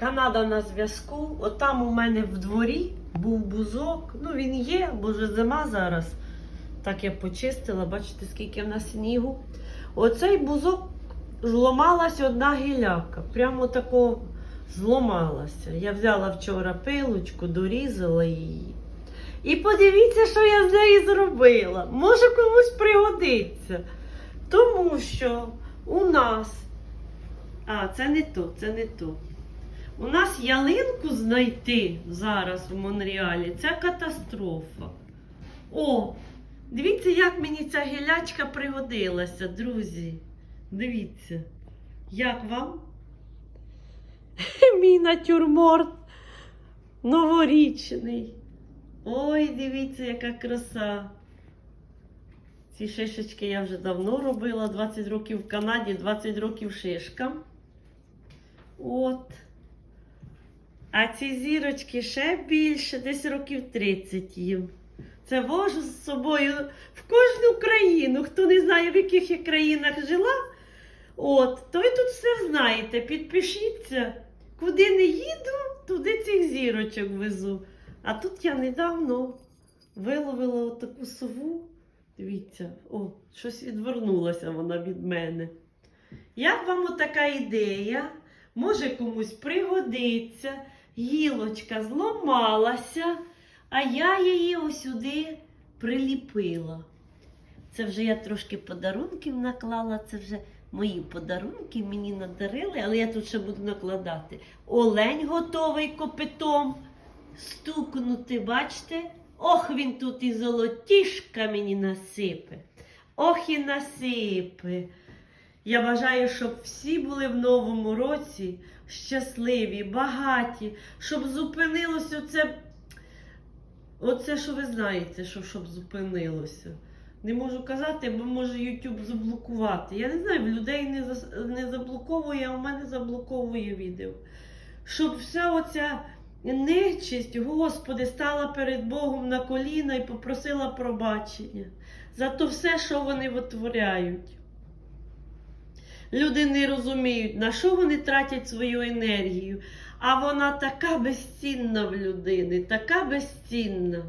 Канада на зв'язку. Отам у мене в дворі був бузок. Ну він є, бо вже зима зараз. Так я почистила, бачите, скільки в нас снігу. Оцей бузок зломалась одна гілявка. Прямо тако зломалася. Я взяла вчора пилочку, дорізала її. І подивіться, що я з неї зробила. Може комусь пригодиться. Тому що у нас. А, це не то, це не то. У нас ялинку знайти зараз в Монреалі це катастрофа. О, дивіться, як мені ця гілячка пригодилася, друзі. Дивіться, як вам? Мій натюрморт новорічний. Ой, дивіться, яка краса. Ці шишечки я вже давно робила, 20 років в Канаді, 20 років шишкам. От. А ці зірочки ще більше, десь років 30 їм. Це вожу з собою в кожну країну. Хто не знає, в яких я країнах жила, от, то ви тут все знаєте. Підпишіться. Куди не їду, туди цих зірочок везу. А тут я недавно виловила таку сову. Дивіться, о, щось відвернулася вона від мене. Як вам така ідея? Може комусь пригодиться, гілочка зламалася, а я її ось сюди приліпила. Це вже я трошки подарунків наклала, це вже мої подарунки мені надарили, але я тут ще буду накладати. Олень готовий копитом стукнути, бачите? Ох, він тут і золотішка мені насипе. Ох і насипе. Я бажаю, щоб всі були в новому році щасливі, багаті, щоб зупинилося оце, оце, що ви знаєте, що щоб зупинилося. Не можу казати, бо може YouTube заблокувати. Я не знаю, в людей не, зас- не заблоковує, а у мене заблоковує відео. Щоб вся оця нечисть, Господи, стала перед Богом на коліна і попросила пробачення за то все, що вони витворяють. Люди не розуміють, на що вони тратять свою енергію. А вона така безцінна в людини, така безцінна.